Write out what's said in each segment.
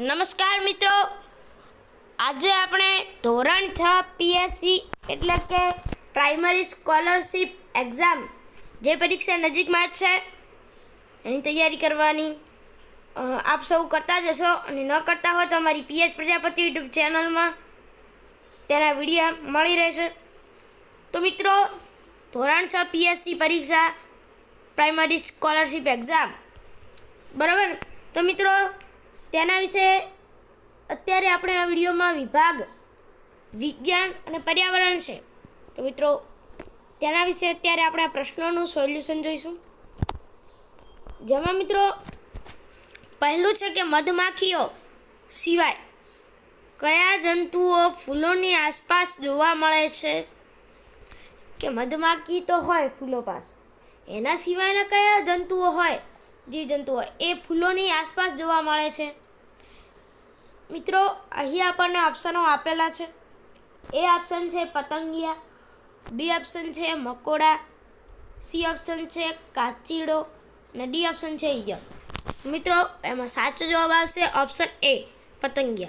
નમસ્કાર મિત્રો. આજે આપણે ધોરણ છ પીએસસી એટલે કે પ્રાઇમરી સ્કોલરશિપ એક્ઝામ જે પરીક્ષા નજીકમાં જ છે. એની તૈયારી કરવાની. આપ સૌ કરતા જશો અને ન કરતા હો તો અમારી પીએચ પ્રજાપતિ યુટ્યુબ ચેનલમાં તેના વીડિયો મળી રહેશે. તો મિત્રો, ધોરણ છ પીએસસી પરીક્ષા પ્રાઇમરી સ્કોલરશિપ એક્ઝામ બરાબર? તો મિત્રો તેના વિશે અત્યારે આપણે આ વિડીયોમાં વિભાગ, વિજ્ઞાન અને પર્યાવરણ છે. તો મિત્રો, તેના વિશે અત્યારે આપણે આ પ્રશ્નોનું સોલ્યુશન જોઈશું. જેમાં મિત્રો, પહેલું છે કે મધમાખીઓ સિવાય કયા જંતુઓ ફૂલોની આસપાસ જોવા મળે છે? કે મધમાખી તો હોય ફૂલો પાસે. એના સિવાયના કયા જંતુઓ હોય? જીવ જંતુઓ એ ફૂલોની આસપાસ જોવા મળે છે. મિત્રો, અહીં આપણને ઓપ્શનો આપેલા છે. એ ઓપ્શન છે પતંગિયા બી ઓપ્શન છે મકોડા સી ઓપ્શન છે કાચીડો અને ડી ઓપ્શન છે ઈયળ. મિત્રો, એમાં સાચો જવાબ આવશે ઓપ્શન એ પતંગિયા.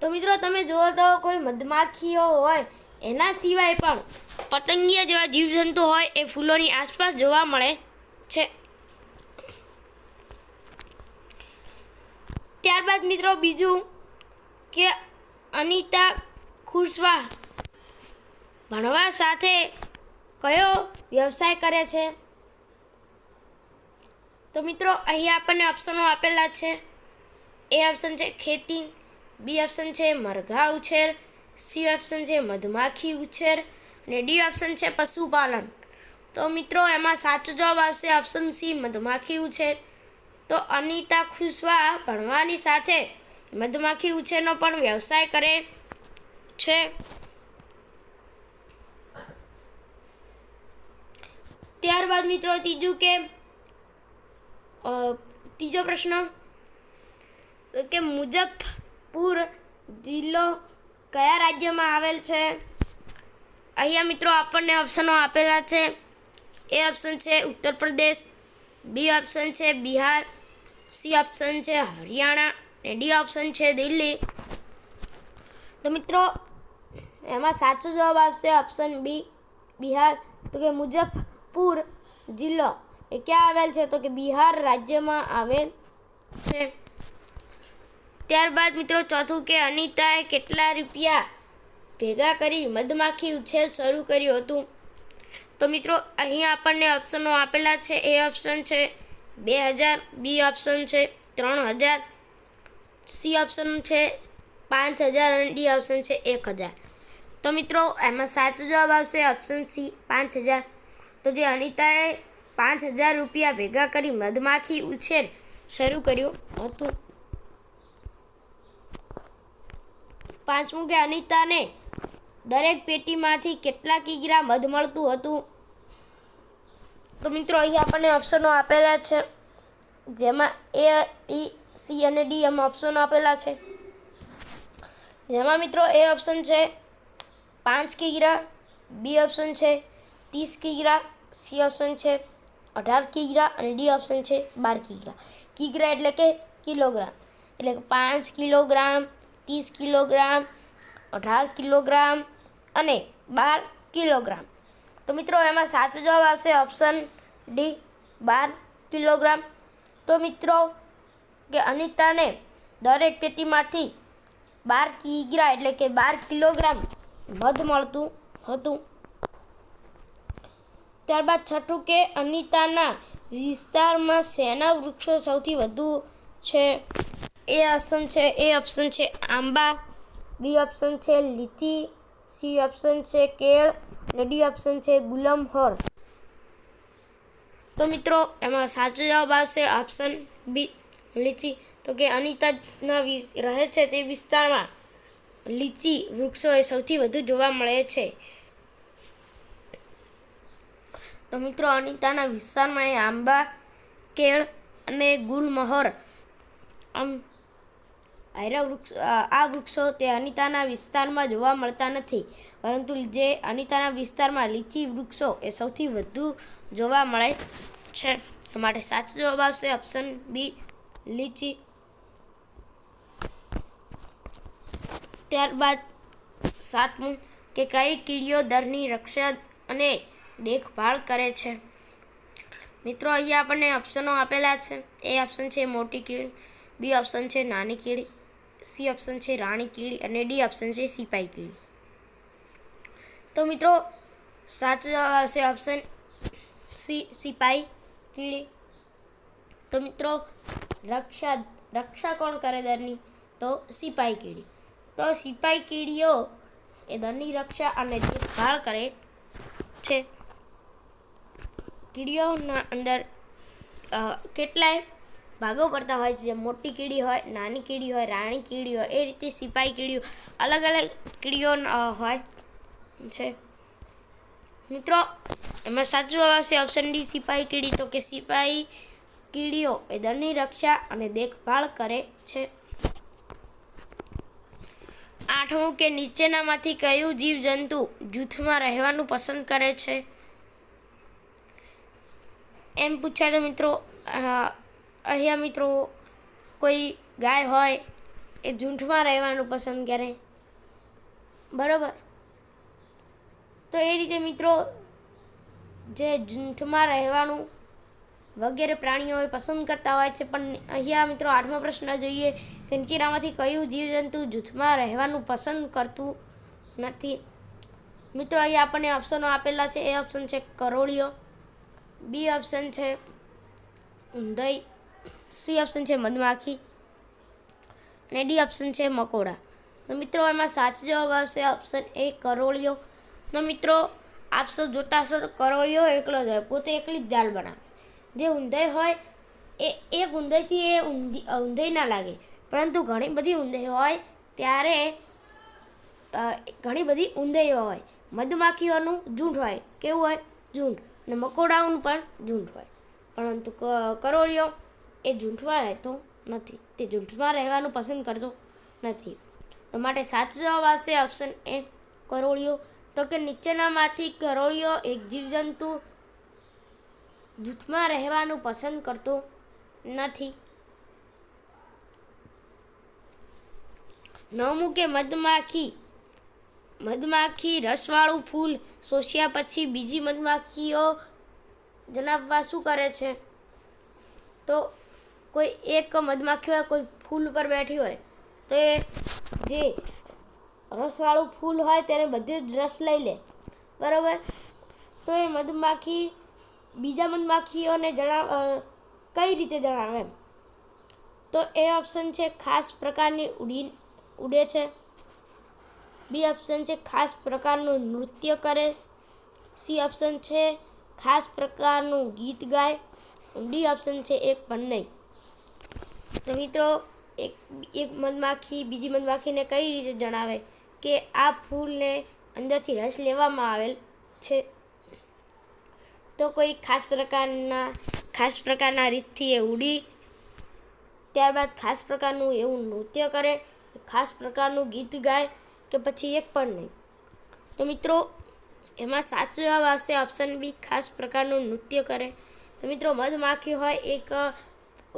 તો મિત્રો, તમે જુઓ તો કોઈ મધમાખીઓ હોય, એના સિવાય પણ પતંગિયા જેવા જીવજંતુ હોય, એ ફૂલોની આસપાસ જોવા મળે છે. ત્યારબાદ મિત્રો બીજું કે અનિતા ખુશવા ભણવા સાથે કયો વ્યવસાય કરે છે? તો મિત્રો, અહીં આપણને ઓપ્શનો આપેલા છે. એ ઓપ્શન છે ખેતી, બી ઓપ્શન છે મરઘા ઉછેર, સી ઓપ્શન છે મધમાખી ઉછેર અને ડી ઓપ્શન છે પશુપાલન. તો મિત્રો, એમાં સાચો જવાબ આવશે ઓપ્શન સી, મધમાખી ઉછેર. તો અનિતા ખુશવા ભણવાની સાથે મધમાખી ઉછેરનો પણ વ્યવસાય કરે છે. ત્યારબાદ મિત્રો ત્રીજું કે ત્રીજો પ્રશ્ન, કે મુજફ્ફરપુર જિલ્લો કયા રાજ્યમાં આવેલ છે? અહીંયા મિત્રો આપણને ઓપ્શનો આપેલા છે. એ ઓપ્શન છે ઉત્તર પ્રદેશ, બી ઓપ્શન છે બિહાર સી ઓપ્શન છે હરિયાણા અને ડી ઓપ્શન છે દિલ્હી. તો મિત્રો, એમાં સાચો જવાબ આવશે ઓપ્શન બી, બિહાર. તો કે મુજફ્ફરપુર જિલ્લો. એ ક્યાં આવેલ છે? તો કે બિહાર રાજ્યમાં આવેલ છે. ત્યારબાદ મિત્રો, ચોથું કે અનિતાએ કેટલા રૂપિયા ભેગા કરી મધમાખી ઉછેર શરૂ કર્યું હતું? તો મિત્રો, અહીં આપણને ઓપ્શનો આપેલા છે. એ ઓપ્શન છે બે હજાર, બી ઓપ્શન છે, ત્રણ હજાર, સી ઓપ્શન છે, પાંચ હજાર અને ડી ઓપ્શન છે, એક હજાર. તો મિત્રો, એમાં સાચો જવાબ આવશે ઓપ્શન સી, પાંચ હજાર. તો જે અનિતાએ પાંચ હજાર રૂપિયા ભેગા કરી મધમાખી ઉછેર શરૂ કર્યું હતું. પાંચમું કે અનિતાને દરેક પેટીમાંથી કેટલા કિગ્રા મધ મળતું હતું? તો મિત્રો, અહીં આપણને ઓપ્શનો આપેલા છે. જેમાં એ બી સી અને ડી એમ ઓપ્શનો આપેલા છે. જેમાં મિત્રો એ ઓપ્શન છે પાંચ કિગ્રા બી ઓપ્શન છે ત્રીસ કિગ્રા સી ઓપ્શન છે અઢાર કિગ્રા અને ડી ઓપ્શન છે બાર કિગ્રા. કિગ્રા એટલે કે કિલોગ્રામ. એટલે કે પાંચ કિલોગ્રામ, ત્રીસ કિલોગ્રામ, અઢાર કિલોગ્રામ અને બાર કિલોગ્રામ. તો મિત્રો, એમાં સાચો જવાબ આવશે ઓપ્શન ડી બાર કિલોગ્રામ. તો મિત્રો, કે અનિતાને દરેક પેટીમાંથી બાર કિગ્રા એટલે કે બાર કિલોગ્રામ મધ મળતું હતું. ત્યારબાદ છઠ્ઠું કે અનિતાના વિસ્તારમાં શેના વૃક્ષો સૌથી વધુ છે? એ ઓપ્શન છે, એ ઓપ્શન છે આંબા. બી ઓપ્શન છે લીચી સી ઓપ્શન છે કેળ અને ડી ઓપ્શન છે ગુલમહર તો મિત્રો, એમાં સાચો જવાબ આવશે ઓપ્શન બી. લીચી. તો કે અનિતાના રહે છે તે વિસ્તારમાં લીચી વૃક્ષો એ સૌથી વધુ જોવા મળે છે. તો મિત્રો, અનિતાના વિસ્તારમાં એ આંબા, કેળ અને ગુલમહોર. આમ આયરા વૃક્ષ આ- વૃક્ષો તે અનિતાના વિસ્તારમાં જોવા મળતા નથી. પરંતુ જે અનિતાના વિસ્તારમાં લીચી વૃક્ષો એ સૌથી વધુ જોવા મળે છે. માટે સાચો જવાબ આવશે ઓપ્શન બી, લીચી. ત્યારબાદ સાતમું, કે કઈ કીડીઓ દરની રક્ષા અને દેખભાળ કરે છે? મિત્રો, અહીંયા આપણને ઓપ્શનો આપેલા છે. એ ઓપ્શન છે મોટી કીડી, બી ઓપ્શન છે નાની કીડી. સી ઓપ્શન છે રાણી કીડી અને ડી ઓપ્શન છે સિપાઈ કીડી. તો મિત્રો, સાચો જવાબ ઓપ્શન સી, સિપાઈ કીડી. તો મિત્રો, રક્ષા રક્ષા કોણ કરે દરની? તો સિપાઈ કીડી. તો સિપાઈ કીડીઓ એ દરની રક્ષા અને દેખભાળ કરે છે. કીડીઓના અંદર કેટલાય ભાગો પડતા હોય છે. મોટી કીડી હોય, નાની કીડી હોય, રાણી કીડી હોય, એ રીતે સિપાઈ કીડીઓ, અલગ અલગ કીડીઓ હોય છે. મિત્રો, એમાં સાચું આવશે ઓપ્શન ડી સિપાઈ કીડી. તો કે સિપાઈ કીડીઓ એ દળની રક્ષા અને દેખભાળ કરે છે. આઠમું કે નીચેનામાંથી કયું જીવજંતુ જૂથમાં રહેવાનું પસંદ કરે છે? એમ પૂછાય તો મિત્રો અહીંયા મિત્રો કોઈ ગાય હોય એ ઝૂંઠમાં રહેવાનું પસંદ કરે. બરાબર? તો એ રીતે મિત્રો જે ઝૂંઠમાં રહેવાનું વગેરે પ્રાણીઓ પસંદ કરતા હોય છે, પણ અહીંયા મિત્રો આઠમો પ્રશ્ન જોઈએ કે કયું જીવજંતુ જૂથમાં રહેવાનું પસંદ કરતું નથી? મિત્રો અહીંયા આપણને ઓપ્શનો આપેલા છે, એ ઓપ્શન છે કરોળિયો બી ઓપ્શન છે ઊંધઈ સી ઓપ્શન છે મધમાખી અને ડી ઓપ્શન છે મકોડા. તો મિત્રો, એમાં સાચો જવાબ આવશે ઓપ્શન એ કરોળિયો. તો મિત્રો, આપ સૌ જોતા હશો તો કરોળિયો એકલો જ હોય, પોતે એકલી જ જાળ બનાવે. જે ઊંધાઈ હોય એ એક ઊંધાઈથી એ ઊંધી, ઊંધાઈ ના લાગે. પરંતુ ઘણી બધી ઊંધાઈ હોય ત્યારે ઘણી બધી ઊંધાઈઓ હોય. મધમાખીઓનું ઝૂંડ હોય, કેવું હોય? ઝૂંડ અને મકોડાઓનું પણ ઝૂંડ હોય. પરંતુ કરોળિયો એ ઝૂંઠમાં રહેતો નથી. તે જૂઠમાં રહેવાનું પસંદ કરતો નથી. તો માટે સાચો જવાબ આવશે ઓપ્શન એ કરોળિયો તો કે નીચેનામાંથી કરોળિયો એક જીવજંતુ જૂથમાં રહેવાનું પસંદ કરતો નથી. નવમું કે મધમાખી. મધમાખી રસવાળું ફૂલ શોષ્યા પછી બીજી મધમાખીઓ જણાવવા શું કરે છે? તો કોઈ એક મધમાખી હોય, કોઈ ફૂલ પર બેઠી હોય, તો એ જે રસવાળું ફૂલ હોય તેને બધું જ રસ લઈ લે. બરાબર? તો એ મધમાખી બીજા મધમાખીઓને જણાવ કઈ રીતે જણાવે એમ? તો એ ઓપ્શન છે ખાસ પ્રકારની ઉડી, ઉડે છે. બી ઓપ્શન છે ખાસ પ્રકારનું નૃત્ય કરે. સી ઓપ્શન છે ખાસ પ્રકારનું ગીત ગાય. ડી ઓપ્શન છે એક પણ નહીં. તો મિત્રો, એક એક મધમાખી બીજી મધમાખીને કઈ રીતે જણાવે કે આ ફૂલને અંદરથી રસ લેવામાં આવેલ છે? તો કોઈ ખાસ પ્રકારના ખાસ પ્રકારના રીતથી એ ઉડી, ત્યારબાદ ખાસ પ્રકારનું એવું નૃત્ય કરે, ખાસ પ્રકારનું ગીત ગાય કે પછી એક પણ નહીં. તો મિત્રો, એમાં સાચો જવાબ આવશે ઓપ્શન બી ખાસ પ્રકારનું નૃત્ય કરે. તો મિત્રો, મધમાખી હોય એક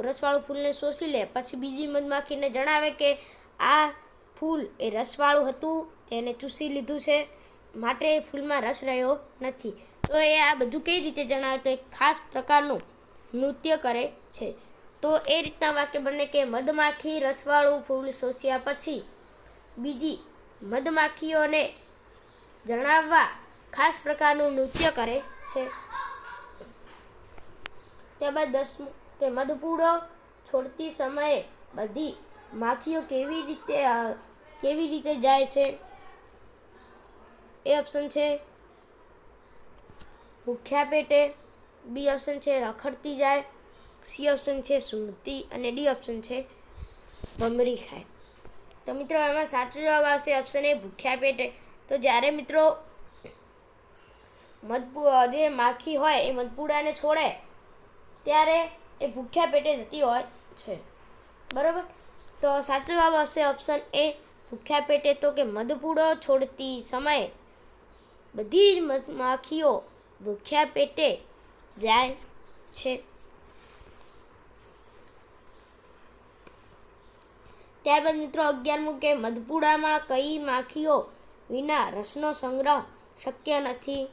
રસવાળું ફૂલને શોષી લે, પછી બીજી મધમાખીને જણાવે કે આ ફૂલ એ રસવાળું હતું, તેને ચૂસી લીધું છે. માટે એ ફૂલમાં રસ રહ્યો નથી. તો એ આ બધું કઈ રીતે જણાવે? તો એક ખાસ પ્રકારનું નૃત્ય કરે છે. તો એ રીતના વાક્ય બને કે મધમાખી રસવાળું ફૂલ શોષ્યા પછી બીજી મધમાખીઓને જણાવવા ખાસ પ્રકારનું નૃત્ય કરે છે. ત્યારબાદ દસમું કે મધપૂડો છોડતી સમયે બધી માખીઓ કેવી રીતે કેવી રીતે જાય છે? એ ઓપ્શન છે. ભૂખ્યા પેટે બી ઓપ્શન છે, રખડતી જાય. સી ઓપ્શન છે, સૂંઘતી અને ડી ઓપ્શન છે ભમરી ખાય. તો મિત્રો એમાં સાચો જવાબ આવશે ઓપ્શન એ ભૂખ્યા પેટે. તો જ્યારે મિત્રો મધપુ જે માખી હોય એ મધપુડાને છોડે, ત્યારે એ ભૂખ્યા પેટે જતી હોય છે. બરાબર? તો સાચો જવાબ આવશે ઓપ્શન એ, ભૂખ્યા પેટે તો કે મધપૂડો છોડતી સમયે બધી જ મધમાખીઓ ભૂખ્યા પેટે જાય છે. ત્યારબાદ મિત્રો અગિયારમું કે મધપુડામાં કઈ માખીઓ વિના રસનો સંગ્રહ શક્ય નથી?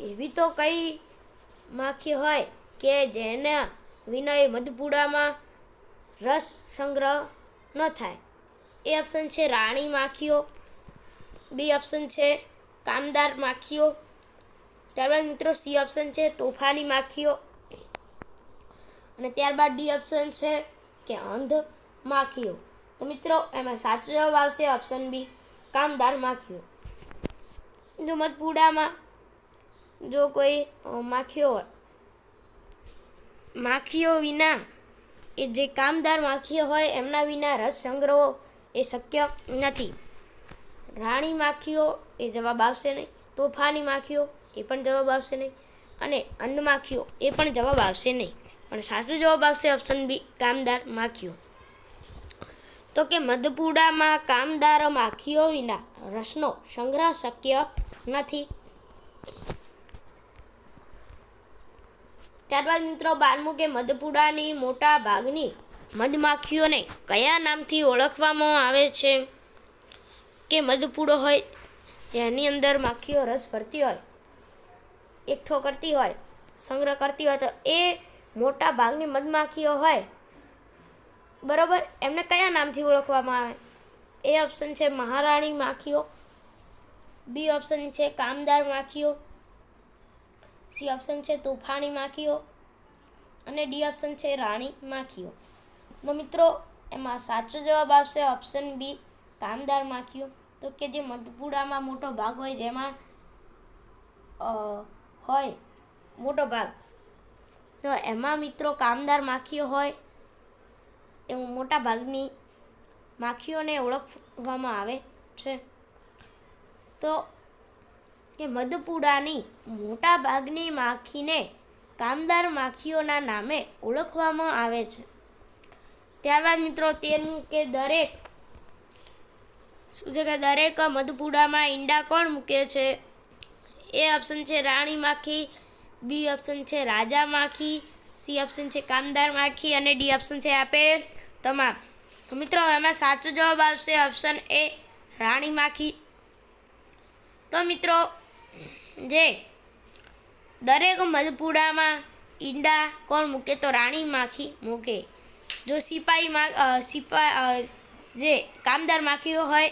એવી તો કઈ માખી હોય કે જેને વિનય મધપુડામાં રસ સંગ્રહ ન થાય. એ ઓપ્શન છે રાણી માખીઓ. બી ઓપ્શન છે કામદાર માખીઓ. ત્યારબાદ મિત્રો સી ઓપ્શન છે તોફાની માખીઓ. અને ત્યારબાદ ડી ઓપ્શન છે કે અંધ માખીઓ. તો મિત્રો એમાં સાચો જવાબ આવશે ઓપ્શન બી કામદાર માખીઓ. જો મધપુડામાં જો કોઈ માખીઓ હોય માખીઓ વિના એ જે કામદાર માખીઓ હોય એમના વિના રસ સંગ્રહો એ શક્ય નથી. રાણી માખીઓ એ જવાબ આવશે નહીં. તોફાની માખીઓ એ પણ જવાબ આવશે નહીં. અને અન્ન માખીઓ એ પણ જવાબ આવશે નહીં. પણ સાચો જવાબ આવશે ઓપ્શન બી કામદાર માખીઓ. તો કે મધપુડામાં કામદાર માખીઓ વિના રસનો સંગ્રહ શક્ય નથી. ત્યારબાદ મિત્રો બારમું કે મધપુડાની મોટા ભાગની મધમાખીઓને કયા નામથી ઓળખવામાં આવે છે? કે મધપુડો હોય, તેની અંદર માખીઓ રસ ભરતી હોય, એકઠો કરતી હોય, સંગ્રહ કરતી હોય, તો એ મોટા ભાગની મધમાખીઓ હોય. બરાબર? એમને કયા નામથી ઓળખવામાં આવે? એ ઓપ્શન છે મહારાણી માખીઓ. બી ઓપ્શન છે કામદાર માખીઓ. સી ઓપ્શન છે તોફાની માખીઓ અને ડી ઓપ્શન છે રાણી માખીઓ. તો મિત્રો, એમાં સાચો જવાબ આવશે ઓપ્શન બી, કામદાર માખીઓ. તો કે જે મધપુડામાં મોટો ભાગ હોય, જેમાં હોય મોટો ભાગ. તો એમાં મિત્રો કામદાર માખીઓ હોય, એવું મોટા ભાગની માખીઓને ઓળખવામાં આવે છે. તો કે મધપુડાની મોટા ભાગની માખીને કામદાર માખીઓના નામે ઓળખવામાં આવે છે. ત્યારબાદ મિત્રો તેનું કે દરેક, શું છે કે દરેક મધપુડામાં ઈંડા કોણ મૂકે છે? એ ઓપ્શન છે રાણી માખી બી ઓપ્શન છે રાજા માખી સી ઓપ્શન છે કામદાર માખી અને ડી ઓપ્શન છે આપે તમામ. મિત્રો એમાં સાચો જવાબ આવશે ઓપ્શન એ રાણી માખી. તો મિત્રો જે દરેક મધપુડામાં ઈંડા કોણ મૂકે તો રાણી માખી મૂકે. જો સિપાહી સિપા જે કામદાર માખીઓ હોય,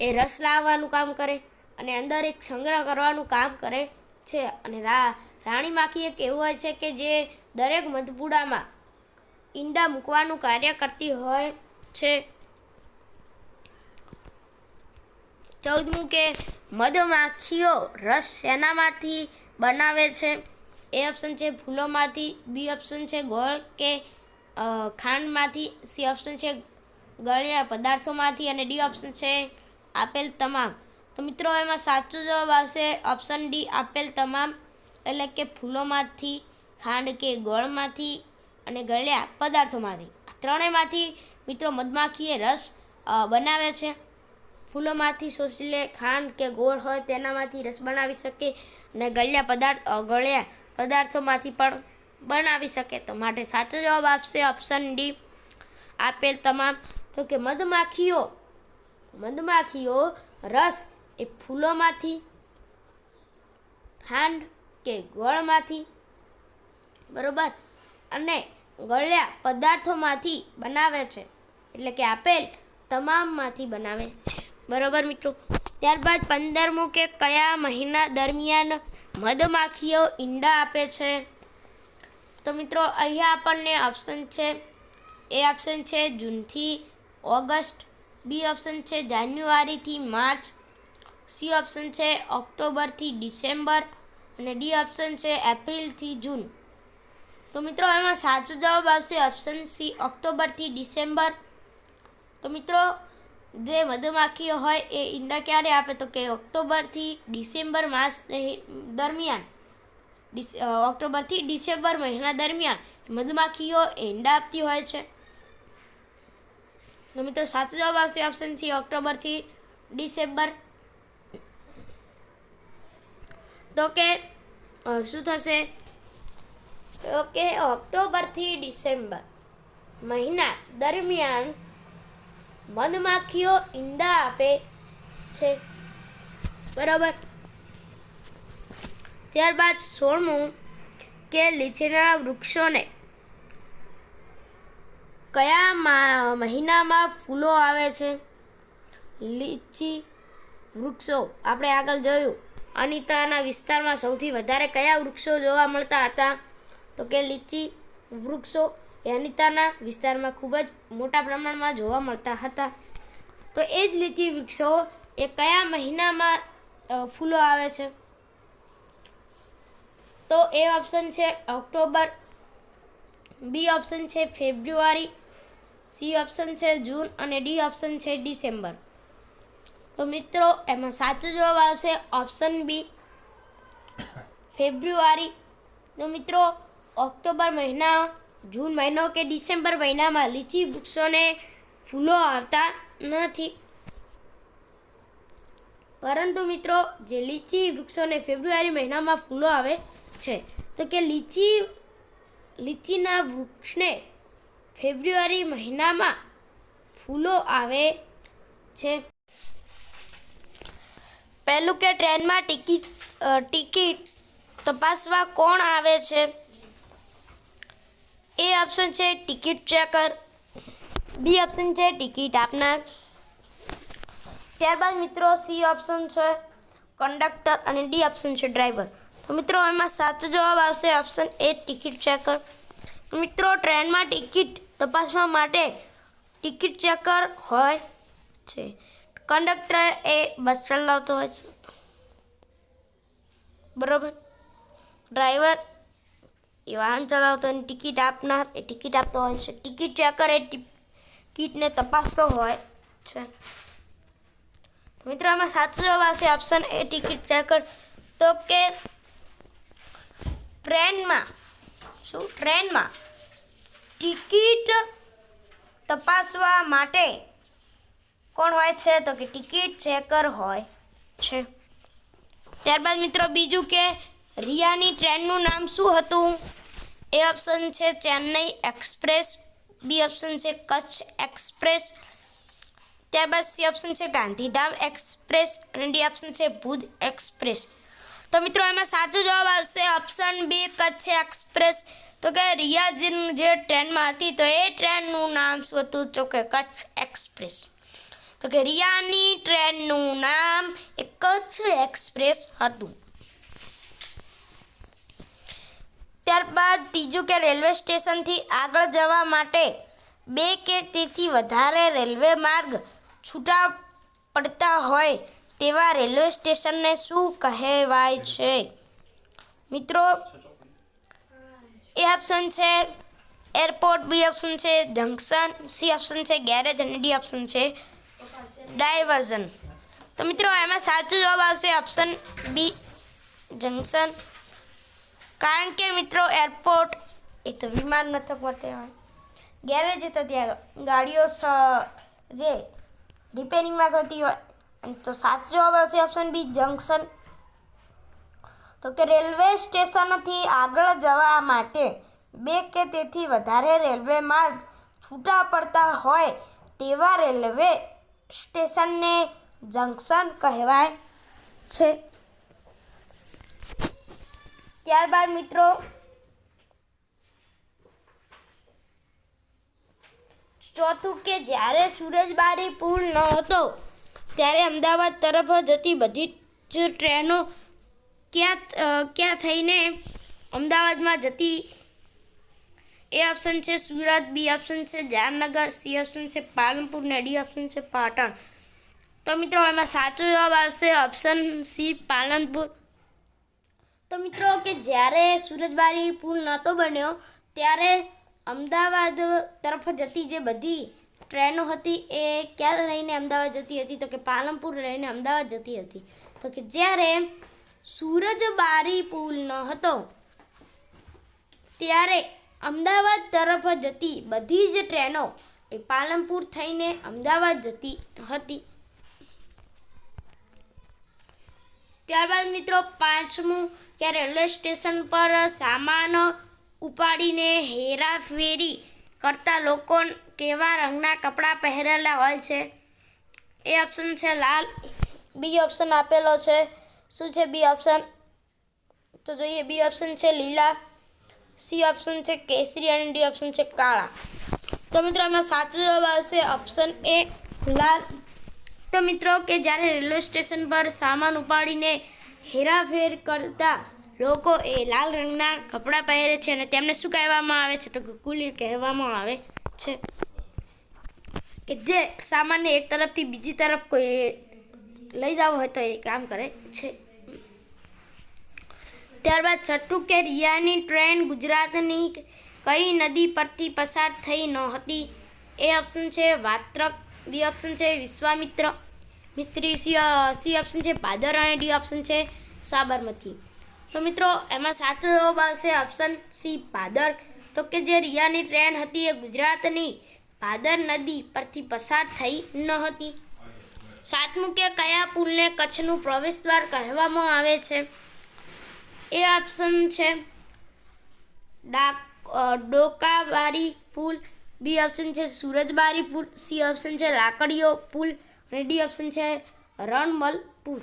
એ રસ લાવવાનું કામ કરે અને અંદર એક સંગ્રહ કરવાનું કામ કરે છે. અને રા, રાણી માખી એક એવું હોય છે કે જે દરેક મધપુડામાં ઈંડા મૂકવાનું કાર્ય કરતી હોય છે. ચૌદમું કે મધમાખીઓ રસ શેનામાંથી બનાવે છે? એ ઓપ્શન છે ફૂલોમાંથી, બી ઓપ્શન છે ગોળ કે ખાંડમાંથી, સી ઓપ્શન છે ગળ્યા પદાર્થોમાંથી અને ડી ઓપ્શન છે આપેલ તમામ. તો મિત્રો, એમાં સાચો જવાબ આવશે ઓપ્શન ડી આપેલ તમામ. એટલે કે ફૂલોમાંથી, ખાંડ કે ગોળમાંથી અને ગળ્યા પદાર્થોમાંથી. આ ત્રણેયમાંથી મિત્રો મધમાખીએ રસ બનાવે છે. ફૂલોમાંથી શોષી લે ખાંડ કે ગોળ હોય તેનામાંથી રસ બનાવી શકે અને ગળ્યા પદાર્થ અગળ્યા ગળ્યા પદાર્થોમાંથી પણ બનાવી શકે. તો માટે સાચો જવાબ આપશે ઓપ્શન ડી આપેલ તમામ, તો કે મધમાખીઓ મધમાખીઓ રસ એ ફૂલોમાંથી, ખાંડ કે ગોળમાંથી, બરોબર, અને ગળ્યા પદાર્થોમાંથી બનાવે છે. એટલે કે આપેલ તમામમાંથી બનાવે છે. બરોબર મિત્રો. ત્યારબાદ પંદરમું કે કયા મહિના દરમિયાન મધમાખીઓ ઈંડા આપે છે? તો મિત્રો, અહીંયા આપણને ઓપ્શન છે. એ ઓપ્શન છે જૂનથી ઓગસ્ટ. બી ઓપ્શન છે જાન્યુઆરીથી માર્ચ. સી ઓપ્શન છે ઓક્ટોબરથી ડિસેમ્બર. અને ડી ઓપ્શન છે એપ્રિલથી જૂન. તો મિત્રો, એમાં સાચો જવાબ આવશે ઓપ્શન સી ઓક્ટોબરથી ડિસેમ્બર. તો મિત્રો જે મધમાખીઓ હોય એ ઈંડા ક્યારે આપે તો કે ઓક્ટોબરથી ડિસેમ્બર માસ દરમિયાન. ઓક્ટોબરથી ડિસેમ્બર મહિના દરમિયાન મધમાખીઓ ઈંડા આપતી હોય છે. તો મિત્રો સાચો જવાબ આવશે ઓપ્શન સી, ઓક્ટોબરથી ડિસેમ્બર. તો કે શું થશે? તો કે ઓક્ટોબરથી ડિસેમ્બર મહિના દરમિયાન મધમાખીઓ ઈંડા આપે છે. બરાબર. ત્યારબાદ સોળમું કે લીચીના વૃક્ષોને કયા મહિનામાં ફૂલો આવે છે? લીચી વૃક્ષો, આપણે આગળ જોયું. અનિતાના વિસ્તારમાં સૌથી વધારે કયા વૃક્ષો જોવા મળતા હતા? તો કે લીચી વૃક્ષો એ વિસ્તારમાં ખૂબ જ મોટા પ્રમાણમાં જોવા મળતા હતા. તો એ જ લીચી વૃક્ષો એ કયા મહિનામાં ફૂલો આવે છે? તો એ ઓપ્શન છે ઓક્ટોબર, બી ઓપ્શન છે ફેબ્રુઆરી, સી ઓપ્શન છે જૂન અને ડી ઓપ્શન છે ડિસેમ્બર. તો મિત્રો, એમાં સાચો જવાબ આવશે ઓપ્શન બી ફેબ્રુઆરી. તો મિત્રો, ઓક્ટોબર મહિના જૂન મહિનો કે ડિસેમ્બર મહિનામાં લીચી વૃક્ષોને ફૂલો આવતા નથી. પરંતુ મિત્રો, જે લીચી વૃક્ષોને ફેબ્રુઆરી મહિનામાં ફૂલો આવે છે, તો કે લીચી, લીચીના વૃક્ષને ફેબ્રુઆરી મહિનામાં ફૂલો આવે છે. પહેલું કે ટ્રેનમાં ટિકિટ ટિકિટ તપાસવા કોણ આવે છે? એ ઓપ્શન છે ટિકિટ ચેકર બી ઓપ્શન છે ટિકિટ આપનાર. ત્યારબાદ મિત્રો સી ઓપ્શન છે કંડક્ટર અને ડી ઓપ્શન છે ડ્રાઈવર તો મિત્રો, એમાં સાચો જવાબ આવશે ઓપ્શન એ ટિકિટ ચેકર મિત્રો, ટ્રેનમાં ટિકિટ તપાસવા માટે ટિકિટ ચેકર હોય છે. કંડક્ટર એ બસ ચલાવતો હોય છે. બરોબર? ડ્રાઈવર એ વાહન ચલાવતો ટિકિટ આપનાર, એ ટિકિટ આપતો હોય છે. ટિકિટ ચેકર એ ટિકિટને તપાસતો હોય છે. મિત્રો, આમાં સાચો જવાબ આવશે ઓપ્શન એ ટિકિટ ચેકર તો કે ટ્રેનમાં, શું? ટ્રેનમાં ટિકિટ તપાસવા માટે કોણ હોય છે? તો કે ટિકિટ ચેકર હોય છે. ત્યારબાદ મિત્રો, બીજું કે રિયાની ટ્રેનનું નામ શું હતું? એ ઓપ્શન છે ચેન્નઈ એક્સપ્રેસ, બી ઓપ્શન છે કચ્છ એક્સપ્રેસ ત્યારબાદ સી ઓપ્શન છે ગાંધીધામ એક્સપ્રેસ અને ડી ઓપ્શન છે ભુજ એક્સપ્રેસ. તો મિત્રો, એમાં સાચો જવાબ આવશે ઓપ્શન બી કચ્છ એક્સપ્રેસ. તો કે રિયા જે ટ્રેનમાં હતી, તો એ ટ્રેનનું નામ શું હતું? તો કે કચ્છ એક્સપ્રેસ. તો કે રિયાની ટ્રેનનું નામ એ કચ્છ એક્સપ્રેસ હતું. ત્યારબાદ ત્રીજું કે રેલવે સ્ટેશનથી આગળ જવા માટે બે કે તેથી વધારે રેલવે માર્ગ છૂટા પડતા હોય તેવા રેલવે સ્ટેશનને શું કહેવાય છે? મિત્રો, એ ઓપ્શન છે. એરપોર્ટ બી ઓપ્શન છે. જંકશન સી ઓપ્શન છે. ગેરેજ અને ડી ઓપ્શન છે. ડાયવર્ઝન તો મિત્રો એમાં સાચો જવાબ આવશે ઓપ્શન બી જંકશન કારણ કે મિત્રો એરપોર્ટ એ તો વિમાન મથક માટે ગેરેજ તો ત્યાં ગાડીઓ જે રિપેરિંગમાં થતી હોય. તો સાચો જવાબ આવશે ઓપ્શન બી જંકશન તો કે રેલવે સ્ટેશનથી આગળ જવા માટે બે કે તેથી વધારે રેલવે માર્ગ છૂટા પડતા હોય તેવા રેલવે સ્ટેશનને જંકશન કહેવાય છે. ત્યારબાદ મિત્રો, ચોથું કે જ્યારે સુરજબારી પુલ ન હતો, ત્યારે અમદાવાદ તરફ જતી બધી જ ટ્રેનો. ક્યાં ક્યાં થઈને અમદાવાદમાં જતી? એ ઓપ્શન છે સુરત, બી ઓપ્શન છે જામનગર, સી ઓપ્શન છે પાલનપુર ને ડી ઓપ્શન છે પાટણ. તો મિત્રો, એમાં સાચો જવાબ આવશે ઓપ્શન સી પાલનપુર. તો મિત્રો કે જ્યારે સુરજબારી પુલ નહોતો બન્યો, ત્યારે અમદાવાદ તરફ જતી જે બધી ટ્રેનો હતી, એ ક્યાં રહીને અમદાવાદ જતી હતી? તો કે પાલનપુર રહીને અમદાવાદ જતી હતી. તો કે જ્યારે સુરજબારી પુલ ન હતો ત્યારે અમદાવાદ તરફ જતી બધી જ ટ્રેનો એ પાલનપુર થઈને અમદાવાદ જતી હતી. ત્યારબાદ મિત્રો પાંચમું, કે રેલવે સ્ટેશન પર સામાન ઉપાડીને હેરાફેરી કરતા લોકો કેવા રંગના કપડાં પહેરેલા હોય છે? એ ઓપ્શન છે લાલ. બી ઓપ્શન આપેલો છે. શું છે બી ઓપ્શન તો જોઈએ, બી ઓપ્શન છે લીલા. સી ઓપ્શન છે કેસરી અને ડી ઓપ્શન છે કાળા. તો મિત્રો એમાં સાચો જવાબ આવશે ઓપ્શન એ લાલ. તો મિત્રો કે જ્યારે રેલવે સ્ટેશન પર સામાન ઉપાડીને હેરાફેર કરતા લોકો એ લાલ રંગના કપડાં પહેરે છે અને તેમને શું કહેવામાં આવે છે તો ગુકુલી કહેવામાં આવે છે કે જે સામાનને એક તરફથી બીજી તરફ કોઈ લઈ જવો હોય તો એ કામ કરે છે. ત્યારબાદ છઠ્ઠું કે રિયાની ટ્રેન ગુજરાતની કઈ નદી પરથી પસાર થઈ ન હતી એ ઓપ્શન છે, વાત્રક. બી ઓપ્શન છે, વિશ્વામિત્ર. મિત્રી, સી સી ઓપ્શન છે, ભાદર અને ડી ઓપ્શન છે, સાબરમતી. તો મિત્રો, એમાં સાચો જવાબ આવશે ઓપ્શન સી પાદર તો કે જે રિયાની ટ્રેન હતી એ ગુજરાતની ભાદર નદી પરથી પસાર થઈ ન હતી. સાતમું કે કયા પુલને કચ્છનું પ્રવેશદ્વાર કહેવામાં આવે છે? એ ઓપ્શન છે. ડાક ડોકાબારી પુલ. બી ઓપ્શન છે, સુરજબારી પુલ. સી ઓપ્શન છે લાકડીઓ પુલ. અને ડી ઓપ્શન છે રણમલ પુલ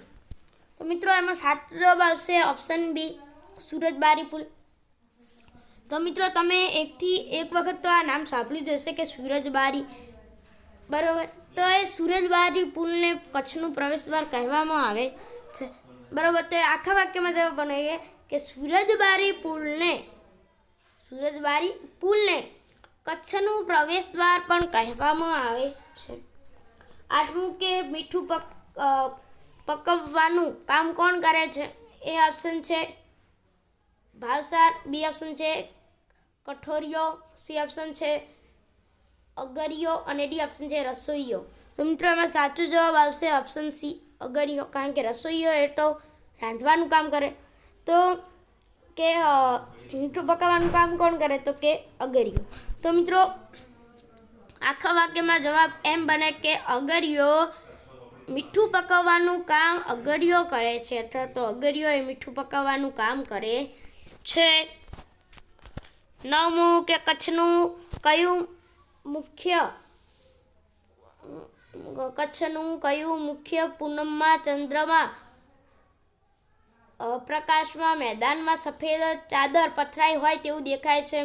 તો મિત્રો, એમાં સાચો જવાબ આવશે ઓપ્શન બી સુરજબારી પુલ તો મિત્રો, તમે એકથી એક વખત તો આ નામ સાંભળ્યું જ હશે કે સુરજબારી બરાબર? તો એ સુરજબારી પુલને કચ્છનું પ્રવેશદ્વાર કહેવામાં આવે છે. બરાબર? તો એ આખા વાક્યમાં જવાબ બનાવીએ કે સુરજબારી પુલને સુરજબારી પુલને કચ્છનું પ્રવેશદ્વાર પણ કહેવામાં આવે છે. આઠમું કે મીઠું પક પકવવાનું કામ કોણ કરે છે? એ ઓપ્શન છે ભાવસાર બી ઓપ્શન છે કઠોરીઓ સી ઓપ્શન છે અગરિયો અને ડી ઓપ્શન છે રસોઈયો તો મિત્રો એમાં સાચો જવાબ આવશે ઓપ્શન સી અગરિયો કારણ કે રસોઈયો એ તો રાંધવાનું કામ કરે. તો કે મીઠું પકાવવાનું કામ કોણ કરે? તો કે અગરિયો તો મિત્રો આખા વાક્યમાં જવાબ એમ બને કે અગરિયો મીઠું પકવવાનું કામ અગરિયો કરે છે અથવા તો અગરિયો એ મીઠું પકવવાનું કામ કરે છે. નવમું કે કચ્છનું કયું મુખ્ય કચ્છનું કયું મુખ્ય પૂનમમાં, ચંદ્રમાં પ્રકાશમાં, મેદાનમાં સફેદ ચાદર પથરાઈ હોય તેવું દેખાય છે.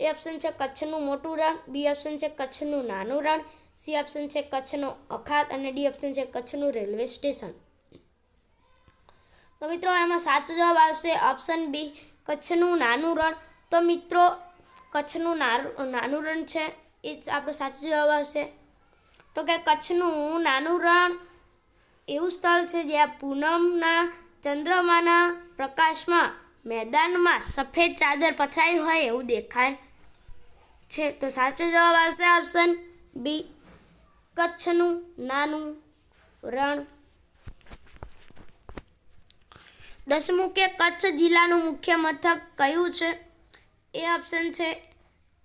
એ ઓપ્શન છે કચ્છનું મોટું રણ બી ઓપ્શન છે કચ્છનું નાનું રણ સી ઓપ્શન છે કચ્છનો અખાત અને ડી ઓપ્શન છે કચ્છનું રેલવે સ્ટેશન. તો મિત્રો, એમાં સાચો જવાબ આવશે ઓપ્શન બી કચ્છનું નાનું રણ. તો મિત્રો, કચ્છનું નાનું રણ છે, એ જ આપણો સાચો જવાબ આવશે. તો કે કચ્છનું નાનું રણ એવું સ્થળ છે જ્યાં પૂનમના ચંદ્રમાના પ્રકાશમાં મેદાનમાં સફેદ ચાદર પથરાઈ હોય એવું દેખાય. છે. તો સાચો જવાબ આવશે ઓપ્શન બી કચ્છનું નાનું રણ. દસમું કે કચ્છ જિલ્લાનું મુખ્ય મથક કયું છે? એ ઓપ્શન છે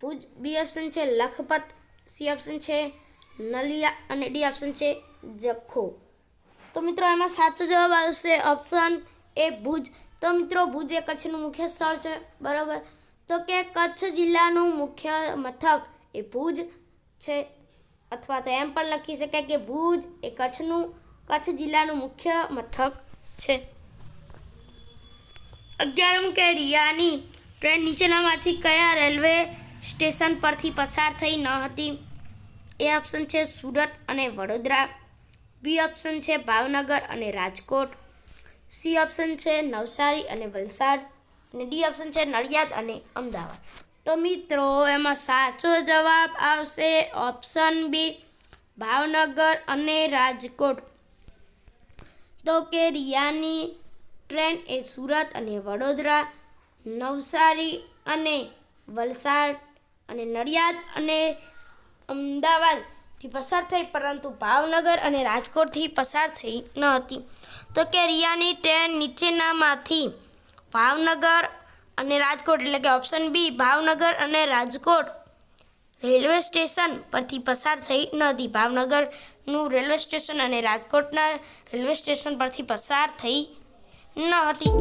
ભુજ બી ઓપ્શન છે લખપત સી ઓપ્શન છે નલિયા અને ડી ઓપ્શન છે જખો. તો મિત્રો, એમાં સાચો જવાબ આવશે ઓપ્શન એ ભુજ. તો મિત્રો, ભુજ એ કચ્છનું મુખ્ય સ્થળ છે. બરાબર? તો કે કચ્છ જિલ્લાનું મુખ્ય મથક એ ભુજ છે. અથવા તો એમ પણ લખી શકાય કે ભુજ એ કચ્છનું, કચ્છ જિલ્લાનું મુખ્ય મથક છે. અગિયારમું કે રિયાની ટ્રેન નીચેનામાંથી કયા રેલવે સ્ટેશન પરથી પસાર થઈ ન હતી? એ ઓપ્શન છે સુરત અને વડોદરા. બી ઓપ્શન છે ભાવનગર અને રાજકોટ. સી ઓપ્શન છે નવસારી અને વલસાડ. અને ડી ઓપ્શન છે નડિયાદ અને અમદાવાદ. તો મિત્રો, એમાં સાચો જવાબ આવશે ઓપ્શન બી ભાવનગર અને રાજકોટ. તો કે રિયાની ટ્રેન એ સુરત અને વડોદરા, નવસારી અને વલસાડ અને નડિયાદ અને અમદાવાદથી પસાર થઈ, પરંતુ ભાવનગર અને રાજકોટથી પસાર થઈ ન હતી. તો કે રિયાની ટ્રેન નીચેનામાંથી ભાવનગર અને રાજકોટ, એટલે કે ઓપ્શન બી ભાવનગર અને રાજકોટ. રેલવે સ્ટેશન પરથી પસાર થઈ ન હતી ભાવનગરનું રેલવે સ્ટેશન અને રાજકોટના રેલવે સ્ટેશન પરથી પસાર થઈ ન હતી.